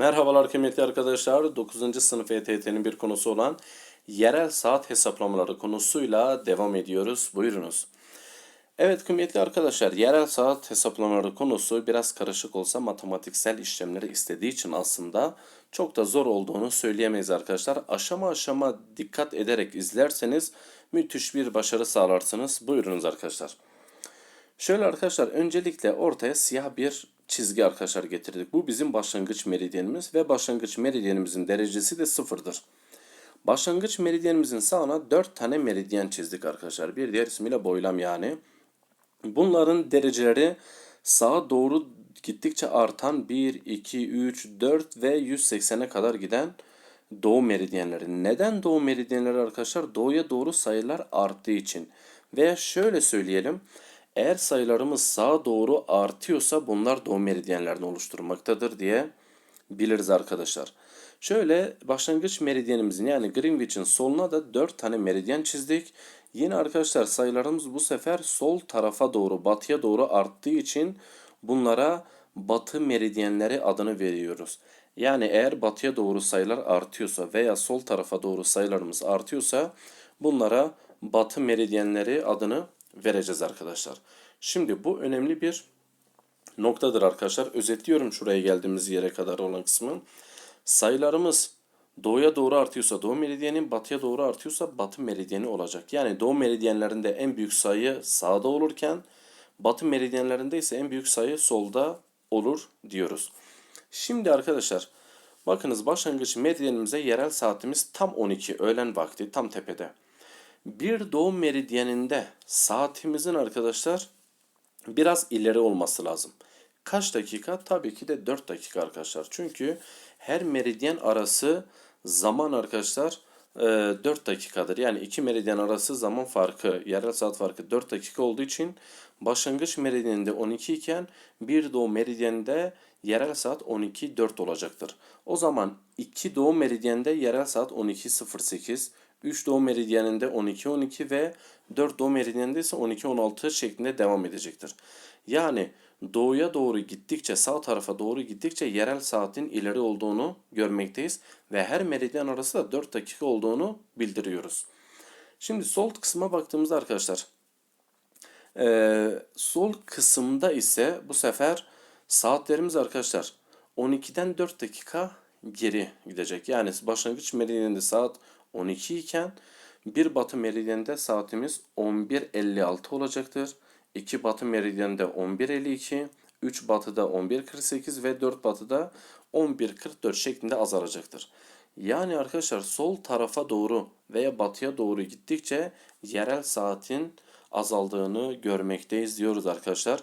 Merhabalar kıymetli arkadaşlar. 9. sınıf ETT'nin bir konusu olan yerel saat hesaplamaları konusuyla devam ediyoruz. Buyurunuz. Evet kıymetli arkadaşlar, yerel saat hesaplamaları konusu biraz karışık olsa matematiksel işlemleri istediği için aslında çok da zor olduğunu söyleyemeyiz arkadaşlar. Aşama aşama dikkat ederek izlerseniz müthiş bir başarı sağlarsınız. Buyurunuz arkadaşlar. Şöyle arkadaşlar öncelikle ortaya siyah bir çizgi arkadaşlar getirdik. Bu bizim başlangıç meridyenimiz ve başlangıç meridyenimizin derecesi de sıfırdır. Başlangıç meridyenimizin sağına 4 tane meridyen çizdik arkadaşlar. Bir diğer ismiyle boylam yani. Bunların dereceleri sağa doğru gittikçe artan 1, 2, 3, 4 ve 180'e kadar giden doğu meridyenleri. Neden doğu meridyenleri arkadaşlar? Doğuya doğru sayılar arttığı için. Veya şöyle söyleyelim. Eğer sayılarımız sağa doğru artıyorsa bunlar doğu meridyenlerini oluşturmaktadır diye biliriz arkadaşlar. Şöyle başlangıç meridyenimizin yani Greenwich'in soluna da 4 tane meridyen çizdik. Yine arkadaşlar sayılarımız bu sefer sol tarafa doğru batıya doğru arttığı için bunlara batı meridyenleri adını veriyoruz. Yani eğer batıya doğru sayılar artıyorsa veya sol tarafa doğru sayılarımız artıyorsa bunlara batı meridyenleri adını vereceğiz arkadaşlar. Şimdi bu önemli bir noktadır arkadaşlar. Özetliyorum şuraya geldiğimiz yere kadar olan kısmı. Sayılarımız doğuya doğru artıyorsa doğu meridyenin, batıya doğru artıyorsa batı meridyeni olacak. Yani doğu meridyenlerinde en büyük sayı sağda olurken batı meridyenlerinde ise en büyük sayı solda olur diyoruz. Şimdi arkadaşlar bakınız başlangıç meridyenimize yerel saatimiz tam 12 öğlen vakti tam tepede. Bir doğum meridyeninde saatimizin arkadaşlar biraz ileri olması lazım. Kaç dakika? Tabii ki de 4 dakika arkadaşlar. Çünkü her meridyen arası zaman arkadaşlar 4 dakikadır. Yani iki meridyen arası zaman farkı, yerel saat farkı 4 dakika olduğu için başlangıç meridyeninde 12 iken bir doğum meridyeninde yerel saat 12.4 olacaktır. O zaman 2 doğum meridyende yerel saat 12.08, 3 doğum meridyeninde 12.12 ve 4 doğum meridyeninde ise 12.16 şeklinde devam edecektir. Yani doğuya doğru gittikçe sağ tarafa doğru gittikçe yerel saatin ileri olduğunu görmekteyiz ve her meridyen arası da 4 dakika olduğunu bildiriyoruz. Şimdi sol kısma baktığımızda arkadaşlar ee, sol kısımda ise bu sefer saatlerimiz arkadaşlar 12'den 4 dakika geri gidecek. Yani başlangıç meridyeninde saat 12 iken bir batı meridyeninde saatimiz 11.56 olacaktır. 2 batı meridyeninde 11.52, 3 batıda 11.48 ve 4 batıda 11.44 şeklinde azalacaktır. Yani arkadaşlar sol tarafa doğru veya batıya doğru gittikçe yerel saatin azaldığını görmekteyiz diyoruz arkadaşlar.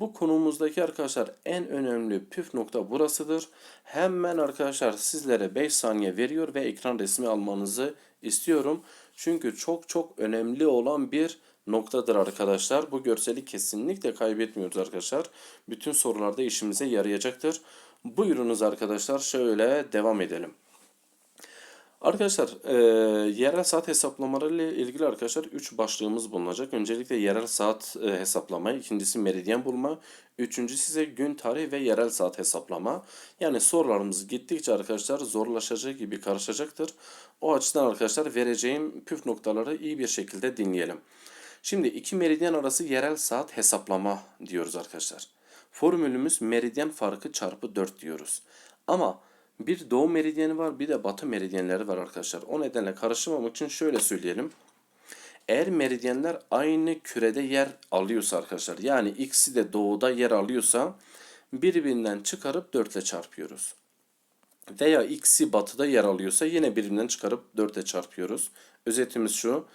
Bu konumuzdaki arkadaşlar en önemli püf nokta burasıdır. Hemen arkadaşlar sizlere 5 saniye veriyor ve ekran resmi almanızı istiyorum. Çünkü çok çok önemli olan bir noktadır arkadaşlar. Bu görseli kesinlikle kaybetmiyoruz arkadaşlar. Bütün sorularda işimize yarayacaktır. Buyurunuz arkadaşlar şöyle devam edelim. Arkadaşlar e, yerel saat hesaplamaları ile ilgili arkadaşlar 3 başlığımız bulunacak. Öncelikle yerel saat e, hesaplama, ikincisi meridyen bulma, üçüncüsü ise gün tarihi ve yerel saat hesaplama. Yani sorularımız gittikçe arkadaşlar zorlaşacak gibi karışacaktır. O açıdan arkadaşlar vereceğim püf noktaları iyi bir şekilde dinleyelim. Şimdi iki meridyen arası yerel saat hesaplama diyoruz arkadaşlar. Formülümüz meridyen farkı çarpı 4 diyoruz. Ama bir doğu meridyeni var bir de batı meridyenleri var arkadaşlar. O nedenle karışmamak için şöyle söyleyelim. Eğer meridyenler aynı kürede yer alıyorsa arkadaşlar yani ikisi de doğuda yer alıyorsa birbirinden çıkarıp 4 ile çarpıyoruz. Veya ikisi batıda yer alıyorsa yine birbirinden çıkarıp 4 ile çarpıyoruz. Özetimiz şu.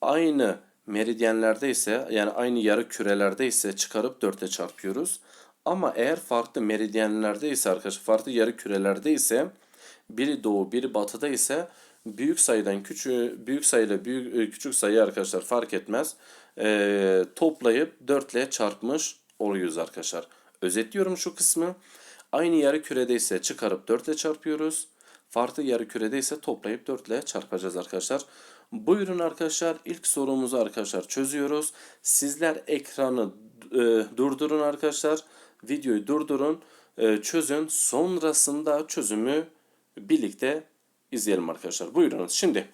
Aynı meridyenlerde ise yani aynı yarı kürelerde ise çıkarıp 4 ile çarpıyoruz. Ama eğer farklı meridyenlerde ise arkadaşlar farklı yarı kürelerde ise biri doğu biri batıda ise büyük sayıdan küçük büyük sayıyla büyük e, küçük sayı arkadaşlar fark etmez. E, toplayıp 4 ile çarpmış oluyoruz arkadaşlar. Özetliyorum şu kısmı. Aynı yarı kürede ise çıkarıp 4 ile çarpıyoruz. Farklı yarı kürede ise toplayıp 4 ile çarpacağız arkadaşlar. Buyurun arkadaşlar ilk sorumuzu arkadaşlar çözüyoruz. Sizler ekranı e, durdurun arkadaşlar videoyu durdurun e, çözün. Sonrasında çözümü birlikte izleyelim arkadaşlar. Buyurunuz. Şimdi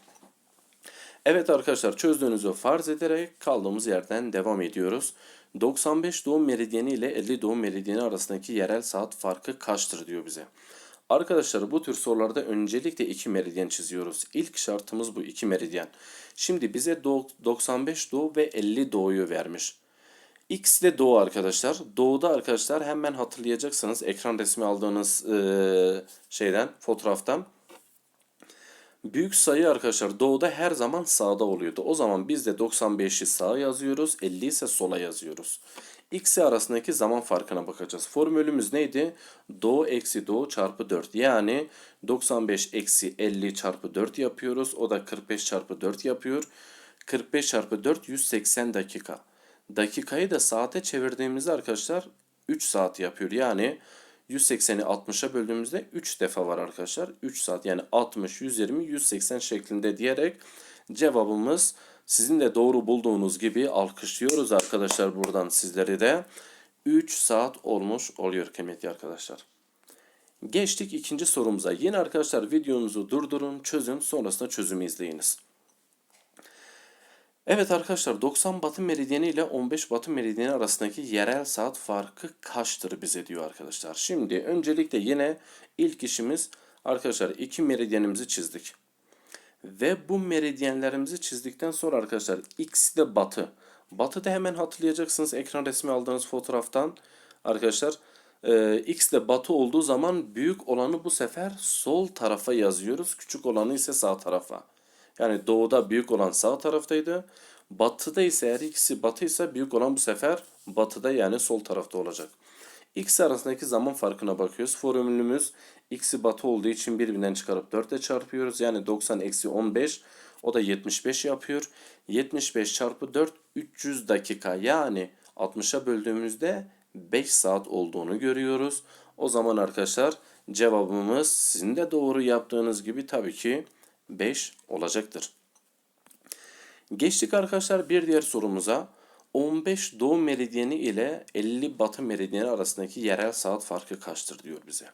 Evet arkadaşlar çözdüğünüzü farz ederek kaldığımız yerden devam ediyoruz. 95 doğum meridyeni ile 50 doğum meridyeni arasındaki yerel saat farkı kaçtır diyor bize. Arkadaşlar bu tür sorularda öncelikle iki meridyen çiziyoruz. İlk şartımız bu iki meridyen. Şimdi bize do- 95 doğu ve 50 doğuyu vermiş. X de doğu arkadaşlar. Doğuda arkadaşlar hemen hatırlayacaksınız ekran resmi aldığınız eee, şeyden fotoğraftan. Büyük sayı arkadaşlar doğuda her zaman sağda oluyordu. O zaman biz de 95'i sağa yazıyoruz, 50 ise sola yazıyoruz. X'i arasındaki zaman farkına bakacağız. Formülümüz neydi? Doğu eksi doğu çarpı 4. Yani 95 eksi 50 çarpı 4 yapıyoruz. O da 45 çarpı 4 yapıyor. 45 çarpı 4 180 dakika. Dakikayı da saate çevirdiğimizde arkadaşlar 3 saat yapıyor. Yani 180'i 60'a böldüğümüzde 3 defa var arkadaşlar. 3 saat yani 60, 120, 180 şeklinde diyerek cevabımız sizin de doğru bulduğunuz gibi alkışlıyoruz arkadaşlar buradan sizleri de. 3 saat olmuş oluyor kıymetli arkadaşlar. Geçtik ikinci sorumuza. Yine arkadaşlar videonuzu durdurun, çözün, sonrasında çözümü izleyiniz. Evet arkadaşlar 90 batı meridyeni ile 15 batı meridyeni arasındaki yerel saat farkı kaçtır bize diyor arkadaşlar. Şimdi öncelikle yine ilk işimiz arkadaşlar iki meridyenimizi çizdik. Ve bu meridyenlerimizi çizdikten sonra arkadaşlar x de batı. Batı da hemen hatırlayacaksınız ekran resmi aldığınız fotoğraftan arkadaşlar. e, x de batı olduğu zaman büyük olanı bu sefer sol tarafa yazıyoruz. Küçük olanı ise sağ tarafa. Yani doğuda büyük olan sağ taraftaydı. Batıda ise eğer ikisi batıysa büyük olan bu sefer batıda yani sol tarafta olacak. X arasındaki zaman farkına bakıyoruz. Formülümüz x'i batı olduğu için birbirinden çıkarıp 4 ile çarpıyoruz. Yani 90 eksi 15 o da 75 yapıyor. 75 çarpı 4 300 dakika yani 60'a böldüğümüzde 5 saat olduğunu görüyoruz. O zaman arkadaşlar cevabımız sizin de doğru yaptığınız gibi tabii ki 5 olacaktır. Geçtik arkadaşlar bir diğer sorumuza. 15 doğu meridyeni ile 50 batı meridyeni arasındaki yerel saat farkı kaçtır diyor bize.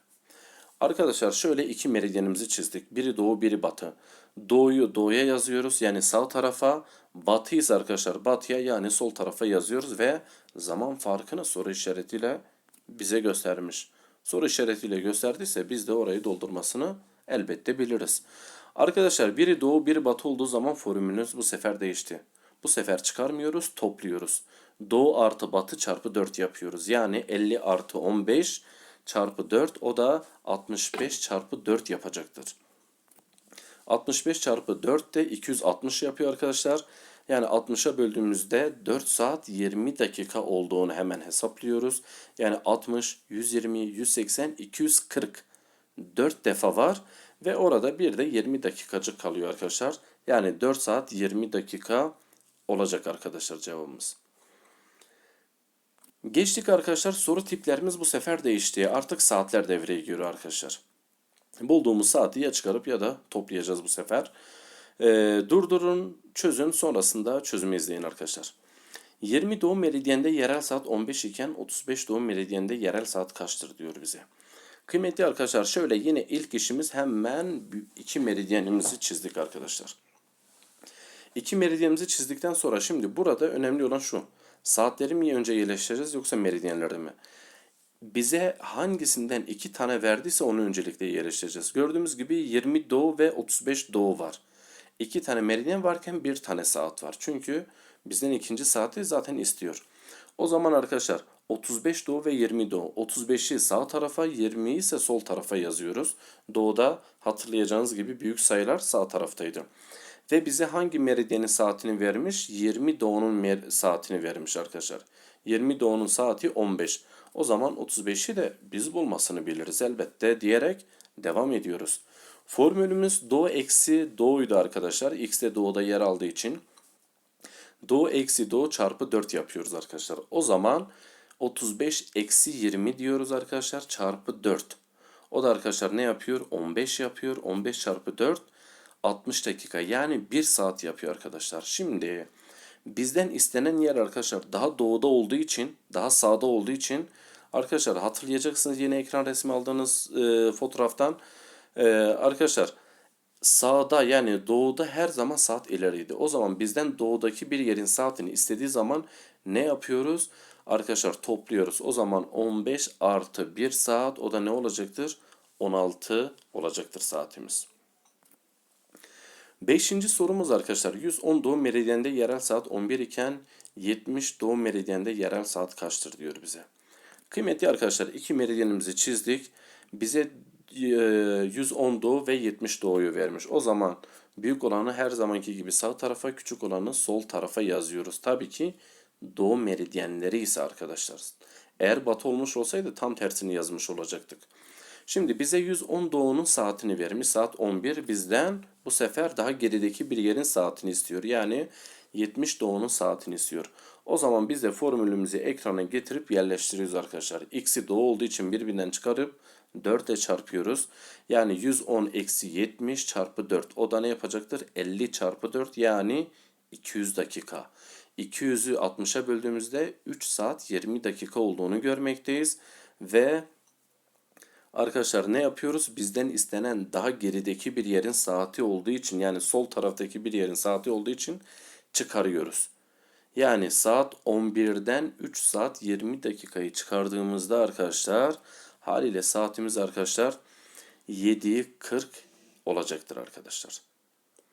Arkadaşlar şöyle iki meridyenimizi çizdik. Biri doğu biri batı. Doğuyu doğuya yazıyoruz yani sağ tarafa. Batıyız arkadaşlar batıya yani sol tarafa yazıyoruz ve zaman farkını soru işaretiyle bize göstermiş. Soru işaretiyle gösterdiyse biz de orayı doldurmasını elbette biliriz. Arkadaşlar biri doğu biri batı olduğu zaman formülünüz bu sefer değişti. Bu sefer çıkarmıyoruz topluyoruz. Doğu artı batı çarpı 4 yapıyoruz. Yani 50 artı 15 çarpı 4 o da 65 çarpı 4 yapacaktır. 65 çarpı 4 de 260 yapıyor arkadaşlar. Yani 60'a böldüğümüzde 4 saat 20 dakika olduğunu hemen hesaplıyoruz. Yani 60, 120, 180, 240 4 defa var. Ve orada bir de 20 dakikacık kalıyor arkadaşlar. Yani 4 saat 20 dakika olacak arkadaşlar cevabımız. Geçtik arkadaşlar soru tiplerimiz bu sefer değişti. Artık saatler devreye giriyor arkadaşlar. Bulduğumuz saati ya çıkarıp ya da toplayacağız bu sefer. Ee, durdurun, çözün sonrasında çözümü izleyin arkadaşlar. 20 doğum meridyende yerel saat 15 iken 35 doğum meridyende yerel saat kaçtır diyor bize. Kıymetli arkadaşlar şöyle yine ilk işimiz hemen iki meridyenimizi çizdik arkadaşlar. İki meridyenimizi çizdikten sonra şimdi burada önemli olan şu. Saatleri mi önce yerleştireceğiz yoksa meridyenleri mi? Bize hangisinden iki tane verdiyse onu öncelikle yerleştireceğiz. Gördüğümüz gibi 20 doğu ve 35 doğu var. İki tane meridyen varken bir tane saat var. Çünkü bizden ikinci saati zaten istiyor. O zaman arkadaşlar 35 doğu ve 20 doğu. 35'i sağ tarafa 20'yi ise sol tarafa yazıyoruz. Doğuda hatırlayacağınız gibi büyük sayılar sağ taraftaydı. Ve bize hangi meridyenin saatini vermiş? 20 doğunun saatini vermiş arkadaşlar. 20 doğunun saati 15. O zaman 35'i de biz bulmasını biliriz elbette diyerek devam ediyoruz. Formülümüz doğu eksi doğuydu arkadaşlar. X de doğuda yer aldığı için. Doğu eksi doğu çarpı 4 yapıyoruz arkadaşlar. O zaman 35 eksi 20 diyoruz arkadaşlar çarpı 4. O da arkadaşlar ne yapıyor? 15 yapıyor. 15 çarpı 4 60 dakika yani 1 saat yapıyor arkadaşlar. Şimdi bizden istenen yer arkadaşlar daha doğuda olduğu için daha sağda olduğu için Arkadaşlar hatırlayacaksınız yeni ekran resmi aldığınız e, fotoğraftan. E, arkadaşlar sağda yani doğuda her zaman saat ileriydi. O zaman bizden doğudaki bir yerin saatini istediği zaman ne yapıyoruz? Arkadaşlar topluyoruz. O zaman 15 artı 1 saat o da ne olacaktır? 16 olacaktır saatimiz. Beşinci sorumuz arkadaşlar 110 doğum meridyende yerel saat 11 iken 70 doğum meridyende yerel saat kaçtır diyor bize. Kıymetli arkadaşlar iki meridyenimizi çizdik. Bize e, 110 doğu ve 70 doğuyu vermiş. O zaman büyük olanı her zamanki gibi sağ tarafa küçük olanı sol tarafa yazıyoruz. Tabii ki doğu meridyenleri ise arkadaşlar. Eğer batı olmuş olsaydı tam tersini yazmış olacaktık. Şimdi bize 110 doğunun saatini vermiş. Saat 11 bizden bu sefer daha gerideki bir yerin saatini istiyor. Yani 70 doğunun saatini istiyor. O zaman biz de formülümüzü ekrana getirip yerleştiriyoruz arkadaşlar. X'i doğu olduğu için birbirinden çıkarıp 4 ile çarpıyoruz. Yani 110 eksi 70 çarpı 4. O da ne yapacaktır? 50 çarpı 4 yani 200 dakika. 200'ü 60'a böldüğümüzde 3 saat 20 dakika olduğunu görmekteyiz. Ve Arkadaşlar ne yapıyoruz? Bizden istenen daha gerideki bir yerin saati olduğu için yani sol taraftaki bir yerin saati olduğu için çıkarıyoruz. Yani saat 11'den 3 saat 20 dakikayı çıkardığımızda arkadaşlar haliyle saatimiz arkadaşlar 7.40 olacaktır arkadaşlar.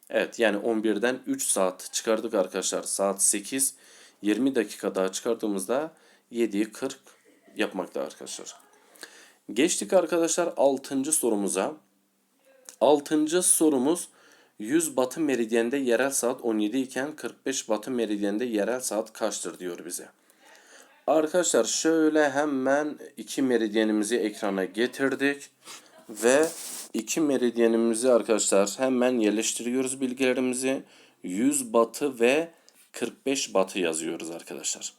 Evet yani 11'den 3 saat çıkardık arkadaşlar. Saat 8 20 dakika daha çıkardığımızda 7.40 yapmakta arkadaşlar. Geçtik arkadaşlar 6. sorumuza. 6. sorumuz 100 batı meridyende yerel saat 17 iken 45 batı meridyende yerel saat kaçtır diyor bize. Arkadaşlar şöyle hemen iki meridyenimizi ekrana getirdik ve iki meridyenimizi arkadaşlar hemen yerleştiriyoruz bilgilerimizi. 100 batı ve 45 batı yazıyoruz arkadaşlar.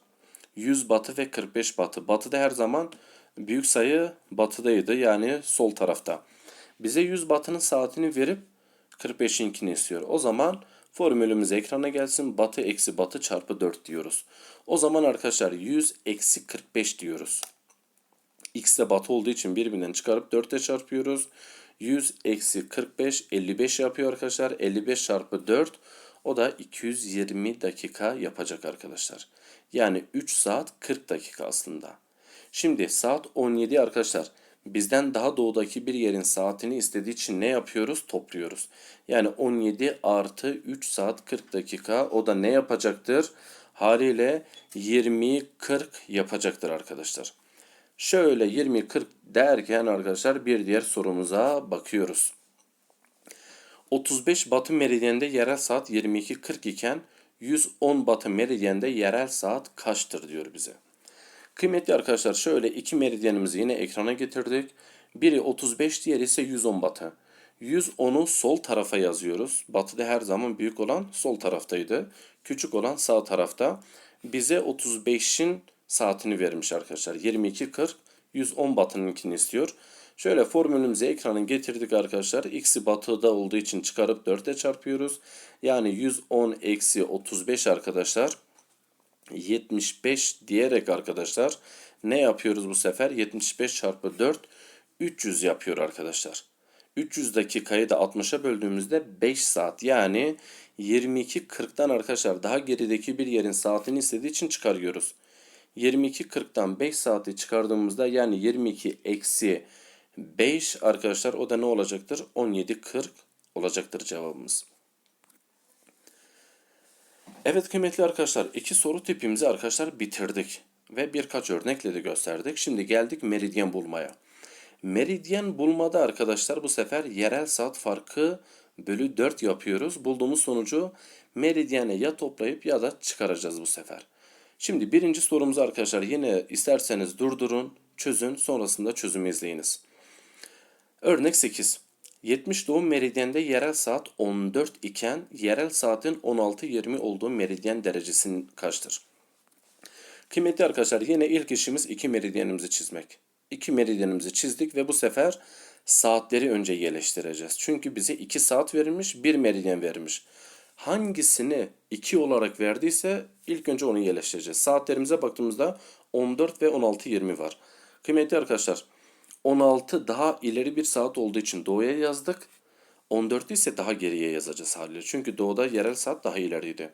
100 batı ve 45 batı. Batıda her zaman büyük sayı batıdaydı yani sol tarafta. Bize 100 batının saatini verip 45'inkini istiyor. O zaman formülümüz ekrana gelsin. Batı eksi batı çarpı 4 diyoruz. O zaman arkadaşlar 100 eksi 45 diyoruz. X de batı olduğu için birbirinden çıkarıp 4 ile çarpıyoruz. 100 eksi 45 55 yapıyor arkadaşlar. 55 çarpı 4 o da 220 dakika yapacak arkadaşlar. Yani 3 saat 40 dakika aslında. Şimdi saat 17 arkadaşlar. Bizden daha doğudaki bir yerin saatini istediği için ne yapıyoruz? Topluyoruz. Yani 17 artı 3 saat 40 dakika. O da ne yapacaktır? Haliyle 20 40 yapacaktır arkadaşlar. Şöyle 20 40 derken arkadaşlar bir diğer sorumuza bakıyoruz. 35 batı meridyende yerel saat 22.40 iken 110 batı meridyende yerel saat kaçtır diyor bize. Kıymetli arkadaşlar şöyle iki meridyenimizi yine ekrana getirdik. Biri 35 diğeri ise 110 batı. 110'u sol tarafa yazıyoruz. Batıda her zaman büyük olan sol taraftaydı. Küçük olan sağ tarafta. Bize 35'in saatini vermiş arkadaşlar. 22.40 110 batınınkini istiyor. Şöyle formülümüzü ekrana getirdik arkadaşlar. X'i batıda olduğu için çıkarıp 4'e çarpıyoruz. Yani 110 eksi 35 arkadaşlar 75 diyerek arkadaşlar ne yapıyoruz bu sefer? 75 çarpı 4 300 yapıyor arkadaşlar. 300 dakikayı da 60'a böldüğümüzde 5 saat yani 22.40'dan arkadaşlar daha gerideki bir yerin saatini istediği için çıkarıyoruz. 22.40'dan 5 saati çıkardığımızda yani 22 eksi 5 arkadaşlar o da ne olacaktır? 17.40 olacaktır cevabımız. Evet kıymetli arkadaşlar iki soru tipimizi arkadaşlar bitirdik ve birkaç örnekle de gösterdik. Şimdi geldik meridyen bulmaya. Meridyen bulmada arkadaşlar bu sefer yerel saat farkı bölü 4 yapıyoruz. Bulduğumuz sonucu meridyene ya toplayıp ya da çıkaracağız bu sefer. Şimdi birinci sorumuzu arkadaşlar yine isterseniz durdurun, çözün, sonrasında çözümü izleyiniz. Örnek 8. 70 doğum meridyende yerel saat 14 iken yerel saatin 16-20 olduğu meridyen derecesinin kaçtır? Kıymetli arkadaşlar yine ilk işimiz iki meridyenimizi çizmek. İki meridyenimizi çizdik ve bu sefer saatleri önce yerleştireceğiz. Çünkü bize 2 saat verilmiş, bir meridyen vermiş. Hangisini 2 olarak verdiyse ilk önce onu yerleştireceğiz. Saatlerimize baktığımızda 14 ve 16-20 var. Kıymetli arkadaşlar 16 daha ileri bir saat olduğu için doğuya yazdık. 14 ise daha geriye yazacağız haliyle. Çünkü doğuda yerel saat daha ileriydi.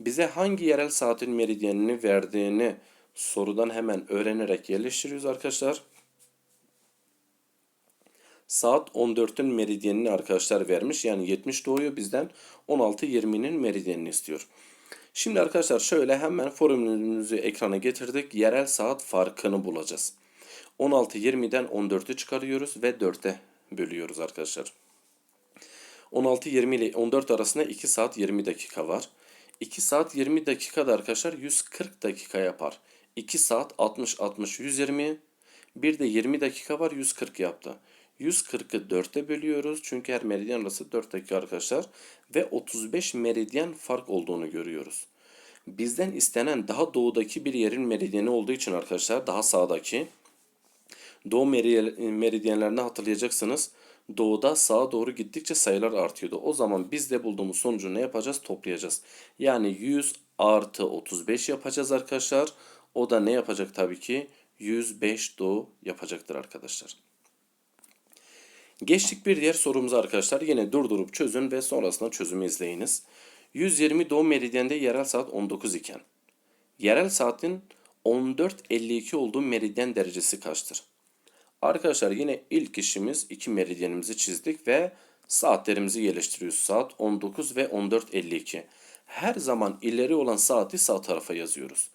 Bize hangi yerel saatin meridyenini verdiğini sorudan hemen öğrenerek yerleştiriyoruz arkadaşlar. Saat 14'ün meridyenini arkadaşlar vermiş. Yani 70 doğuyor bizden 16.20'nin meridyenini istiyor. Şimdi arkadaşlar şöyle hemen formülümüzü ekrana getirdik. Yerel saat farkını bulacağız. 16.20'den 14'ü çıkarıyoruz ve 4'e bölüyoruz arkadaşlar. 16.20 ile 14 arasında 2 saat 20 dakika var. 2 saat 20 dakikada arkadaşlar 140 dakika yapar. 2 saat 60 60 120 bir de 20 dakika var 140 yaptı. 140'ı 4'e bölüyoruz. Çünkü her meridyen arası 4 dakika arkadaşlar. Ve 35 meridyen fark olduğunu görüyoruz. Bizden istenen daha doğudaki bir yerin meridyeni olduğu için arkadaşlar daha sağdaki doğu meridyenlerini hatırlayacaksınız. Doğuda sağa doğru gittikçe sayılar artıyordu. O zaman biz de bulduğumuz sonucu ne yapacağız? Toplayacağız. Yani 100 artı 35 yapacağız arkadaşlar. O da ne yapacak tabii ki? 105 doğu yapacaktır arkadaşlar. Geçtik bir diğer sorumuza arkadaşlar. Yine durdurup çözün ve sonrasında çözümü izleyiniz. 120 doğu meridyende yerel saat 19 iken yerel saatin 14.52 olduğu meridyen derecesi kaçtır? Arkadaşlar yine ilk işimiz iki meridyenimizi çizdik ve saatlerimizi yerleştiriyoruz. Saat 19 ve 14.52. Her zaman ileri olan saati sağ tarafa yazıyoruz.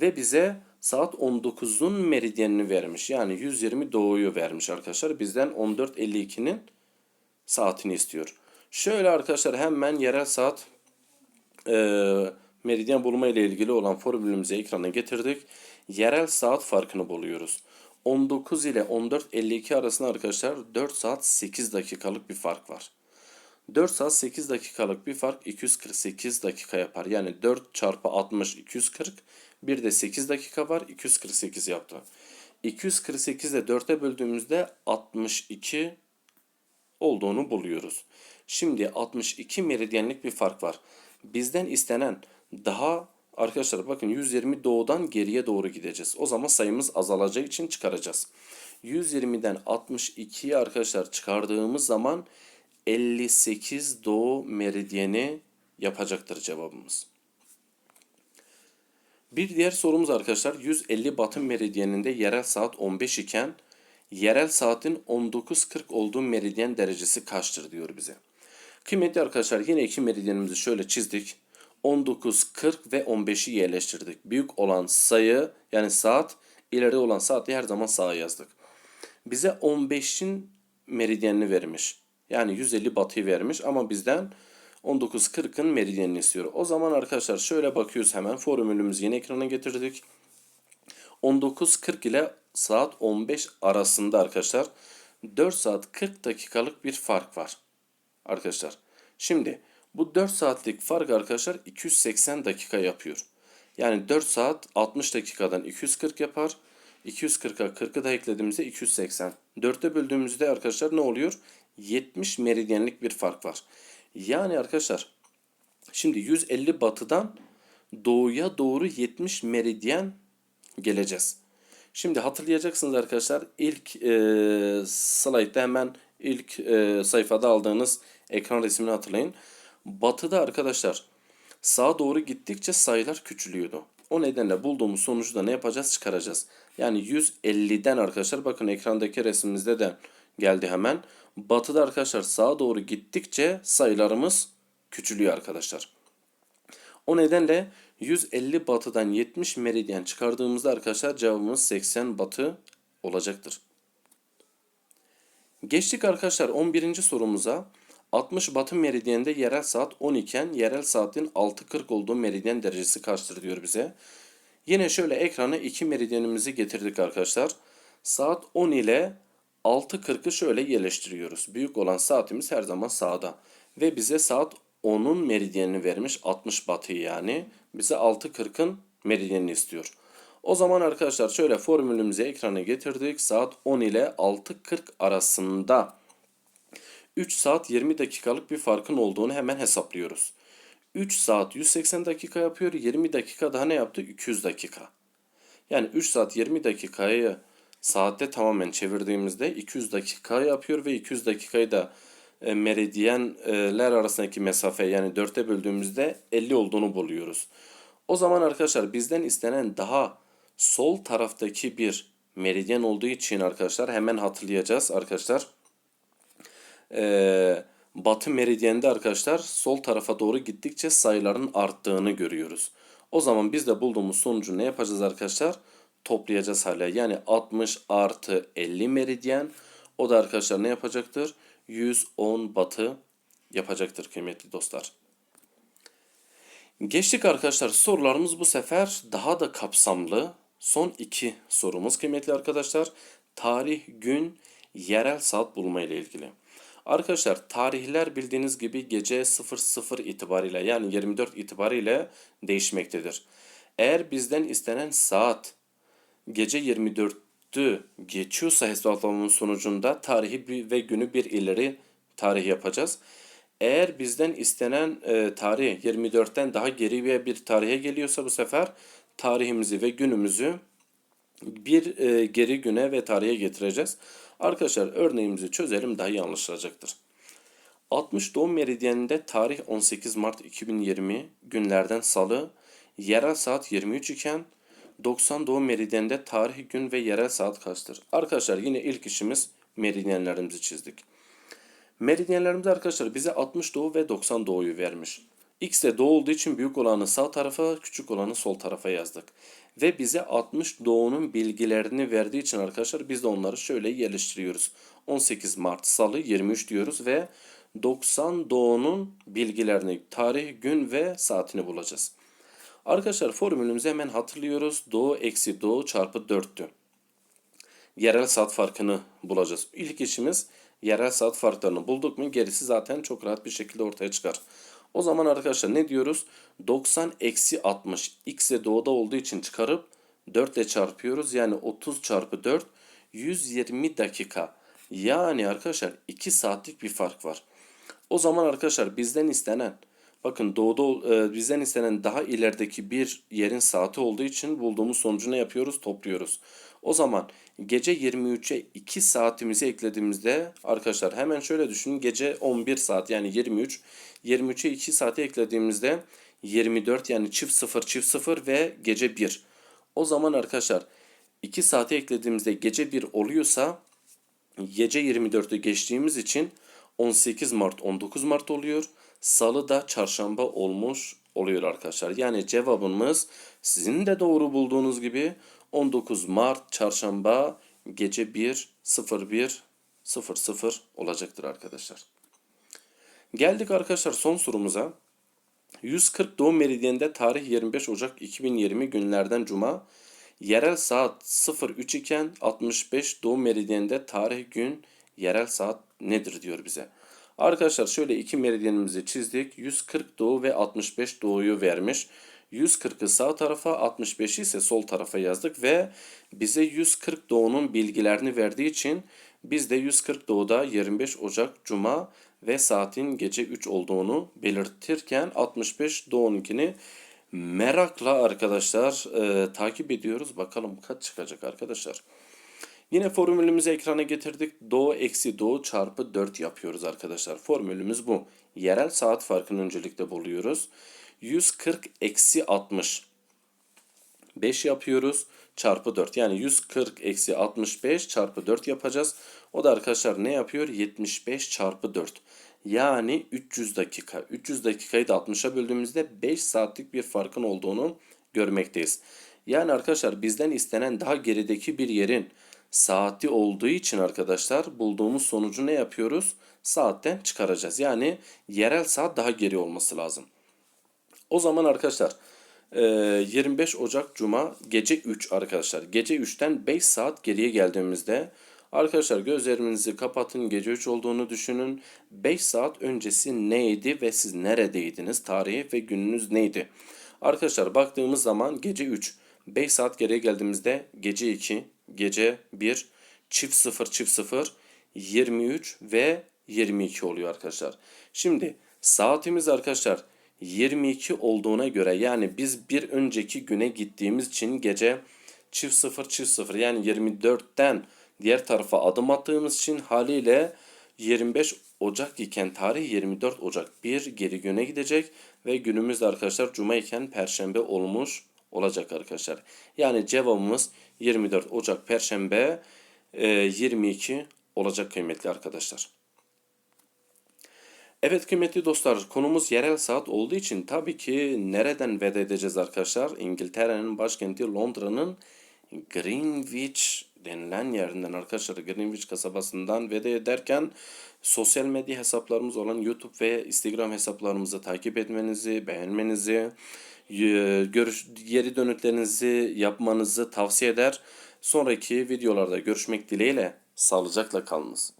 Ve bize saat 19'un meridyenini vermiş. Yani 120 doğuyu vermiş arkadaşlar. Bizden 14.52'nin saatini istiyor. Şöyle arkadaşlar hemen yerel saat e, meridyen bulma ile ilgili olan formülümüzü ekrana getirdik. Yerel saat farkını buluyoruz. 19 ile 14.52 arasında arkadaşlar 4 saat 8 dakikalık bir fark var. 4 saat 8 dakikalık bir fark 248 dakika yapar. Yani 4 çarpı 60 240 bir de 8 dakika var 248 yaptı. 248 ile 4'e böldüğümüzde 62 olduğunu buluyoruz. Şimdi 62 meridyenlik bir fark var. Bizden istenen daha arkadaşlar bakın 120 doğudan geriye doğru gideceğiz. O zaman sayımız azalacağı için çıkaracağız. 120'den 62'yi arkadaşlar çıkardığımız zaman 58 doğu meridyeni yapacaktır cevabımız. Bir diğer sorumuz arkadaşlar 150 batı meridyeninde yerel saat 15 iken yerel saatin 19.40 olduğu meridyen derecesi kaçtır diyor bize. Kıymetli arkadaşlar yine iki meridyenimizi şöyle çizdik. 19, 40 ve 15'i yerleştirdik. Büyük olan sayı yani saat ileri olan saati her zaman sağa yazdık. Bize 15'in meridyenini vermiş. Yani 150 batıyı vermiş ama bizden 19.40'ın meridyenini istiyor. O zaman arkadaşlar şöyle bakıyoruz hemen formülümüzü yine ekrana getirdik. 19.40 ile saat 15 arasında arkadaşlar 4 saat 40 dakikalık bir fark var. Arkadaşlar şimdi bu 4 saatlik fark arkadaşlar 280 dakika yapıyor. Yani 4 saat 60 dakikadan 240 yapar. 240'a 40'ı da eklediğimizde 280. 4'te böldüğümüzde arkadaşlar ne oluyor? 70 meridyenlik bir fark var. Yani arkadaşlar şimdi 150 batıdan doğuya doğru 70 meridyen geleceğiz. Şimdi hatırlayacaksınız arkadaşlar ilk e, slaytta hemen ilk e, sayfada aldığınız ekran resmini hatırlayın. Batıda arkadaşlar sağa doğru gittikçe sayılar küçülüyordu. O nedenle bulduğumuz sonucu da ne yapacağız? Çıkaracağız. Yani 150'den arkadaşlar bakın ekrandaki resimimizde de geldi hemen. Batıda arkadaşlar sağa doğru gittikçe sayılarımız küçülüyor arkadaşlar. O nedenle 150 batıdan 70 meridyen çıkardığımızda arkadaşlar cevabımız 80 batı olacaktır. Geçtik arkadaşlar 11. sorumuza. 60 batı meridyeninde yerel saat 10 iken yerel saatin 6.40 olduğu meridyen derecesi kaçtır diyor bize. Yine şöyle ekrana iki meridyenimizi getirdik arkadaşlar. Saat 10 ile 6.40'ı şöyle yerleştiriyoruz. Büyük olan saatimiz her zaman sağda. Ve bize saat 10'un meridyenini vermiş 60 batıyı yani. Bize 6.40'ın meridyenini istiyor. O zaman arkadaşlar şöyle formülümüzü ekrana getirdik. Saat 10 ile 6.40 arasında 3 saat 20 dakikalık bir farkın olduğunu hemen hesaplıyoruz. 3 saat 180 dakika yapıyor. 20 dakika daha ne yaptı? 200 dakika. Yani 3 saat 20 dakikayı saatte tamamen çevirdiğimizde 200 dakika yapıyor ve 200 dakikayı da e, meridyenler arasındaki mesafe yani 4'e böldüğümüzde 50 olduğunu buluyoruz. O zaman arkadaşlar bizden istenen daha sol taraftaki bir meridyen olduğu için arkadaşlar hemen hatırlayacağız arkadaşlar. Ee, batı meridyende arkadaşlar sol tarafa doğru gittikçe sayıların arttığını görüyoruz. O zaman biz de bulduğumuz sonucu ne yapacağız arkadaşlar? Toplayacağız hala. Yani 60 artı 50 meridyen. O da arkadaşlar ne yapacaktır? 110 batı yapacaktır kıymetli dostlar. Geçtik arkadaşlar sorularımız bu sefer daha da kapsamlı. Son iki sorumuz kıymetli arkadaşlar. Tarih, gün, yerel saat bulma ile ilgili. Arkadaşlar tarihler bildiğiniz gibi gece 00 itibariyle yani 24 itibariyle değişmektedir. Eğer bizden istenen saat gece 24'ü geçiyorsa hesaplamamın sonucunda tarihi ve günü bir ileri tarih yapacağız. Eğer bizden istenen e, tarih 24'ten daha geri bir, bir tarihe geliyorsa bu sefer tarihimizi ve günümüzü bir e, geri güne ve tarihe getireceğiz. Arkadaşlar örneğimizi çözelim daha iyi anlaşılacaktır. 60 doğum meridyeninde tarih 18 Mart 2020 günlerden salı, yerel saat 23 iken 90 doğum meridyeninde tarih, gün ve yerel saat kaçtır? Arkadaşlar yine ilk işimiz meridyenlerimizi çizdik. Meridyenlerimiz arkadaşlar bize 60 doğu ve 90 doğuyu vermiş. X de doğu olduğu için büyük olanı sağ tarafa, küçük olanı sol tarafa yazdık. Ve bize 60 doğunun bilgilerini verdiği için arkadaşlar biz de onları şöyle yerleştiriyoruz. 18 Mart Salı 23 diyoruz ve 90 doğunun bilgilerini, tarih, gün ve saatini bulacağız. Arkadaşlar formülümüzü hemen hatırlıyoruz. Doğu eksi doğu çarpı 4'tü. Yerel saat farkını bulacağız. İlk işimiz yerel saat farklarını bulduk mu gerisi zaten çok rahat bir şekilde ortaya çıkar. O zaman arkadaşlar ne diyoruz? 90 eksi 60 x'e doğuda olduğu için çıkarıp 4 ile çarpıyoruz. Yani 30 çarpı 4 120 dakika. Yani arkadaşlar 2 saatlik bir fark var. O zaman arkadaşlar bizden istenen bakın doğuda e, bizden istenen daha ilerideki bir yerin saati olduğu için bulduğumuz sonucu ne yapıyoruz? Topluyoruz. O zaman gece 23'e 2 saatimizi eklediğimizde arkadaşlar hemen şöyle düşünün. Gece 11 saat yani 23. 23'e 2 saati eklediğimizde 24 yani çift 0 çift 0 ve gece 1. O zaman arkadaşlar 2 saati eklediğimizde gece 1 oluyorsa gece 24'ü geçtiğimiz için 18 Mart 19 Mart oluyor. Salı da çarşamba olmuş oluyor arkadaşlar. Yani cevabımız sizin de doğru bulduğunuz gibi 19 Mart çarşamba gece 1 01 00 olacaktır arkadaşlar. Geldik arkadaşlar son sorumuza. 140 doğum meridyeninde tarih 25 Ocak 2020 günlerden cuma yerel saat 03 iken 65 doğum meridyeninde tarih gün yerel saat nedir diyor bize. Arkadaşlar şöyle iki meridyenimizi çizdik. 140 doğu ve 65 doğuyu vermiş. 140'ı sağ tarafa 65'i ise sol tarafa yazdık ve bize 140 doğunun bilgilerini verdiği için biz de 140 doğuda 25 Ocak Cuma ve saatin gece 3 olduğunu belirtirken 65 doğununkini merakla arkadaşlar e, takip ediyoruz. Bakalım kaç çıkacak arkadaşlar. Yine formülümüzü ekrana getirdik. Doğu eksi doğu çarpı 4 yapıyoruz arkadaşlar. Formülümüz bu. Yerel saat farkını öncelikle buluyoruz. 140 eksi 60. 5 yapıyoruz çarpı 4. Yani 140 eksi 65 çarpı 4 yapacağız. O da arkadaşlar ne yapıyor? 75 çarpı 4. Yani 300 dakika. 300 dakikayı da 60'a böldüğümüzde 5 saatlik bir farkın olduğunu görmekteyiz. Yani arkadaşlar bizden istenen daha gerideki bir yerin saati olduğu için arkadaşlar bulduğumuz sonucu ne yapıyoruz? Saatten çıkaracağız. Yani yerel saat daha geri olması lazım. O zaman arkadaşlar 25 Ocak Cuma gece 3 arkadaşlar. Gece 3'ten 5 saat geriye geldiğimizde arkadaşlar gözlerinizi kapatın gece 3 olduğunu düşünün. 5 saat öncesi neydi ve siz neredeydiniz? Tarihi ve gününüz neydi? Arkadaşlar baktığımız zaman gece 3. 5 saat geriye geldiğimizde gece 2, gece 1, çift 0, çift 0, 23 ve 22 oluyor arkadaşlar. Şimdi saatimiz arkadaşlar 22 olduğuna göre yani biz bir önceki güne gittiğimiz için gece çift 0 çift 0 yani 24'ten diğer tarafa adım attığımız için haliyle 25 Ocak iken tarih 24 Ocak 1 geri güne gidecek ve günümüzde arkadaşlar Cuma iken Perşembe olmuş olacak arkadaşlar. Yani cevabımız 24 Ocak Perşembe e, 22 olacak kıymetli arkadaşlar. Evet kıymetli dostlar konumuz yerel saat olduğu için tabii ki nereden veda edeceğiz arkadaşlar? İngiltere'nin başkenti Londra'nın Greenwich denilen yerinden arkadaşlar Greenwich kasabasından veda ederken sosyal medya hesaplarımız olan YouTube ve Instagram hesaplarımızı takip etmenizi, beğenmenizi, görüş, geri dönüklerinizi yapmanızı tavsiye eder. Sonraki videolarda görüşmek dileğiyle sağlıcakla kalınız.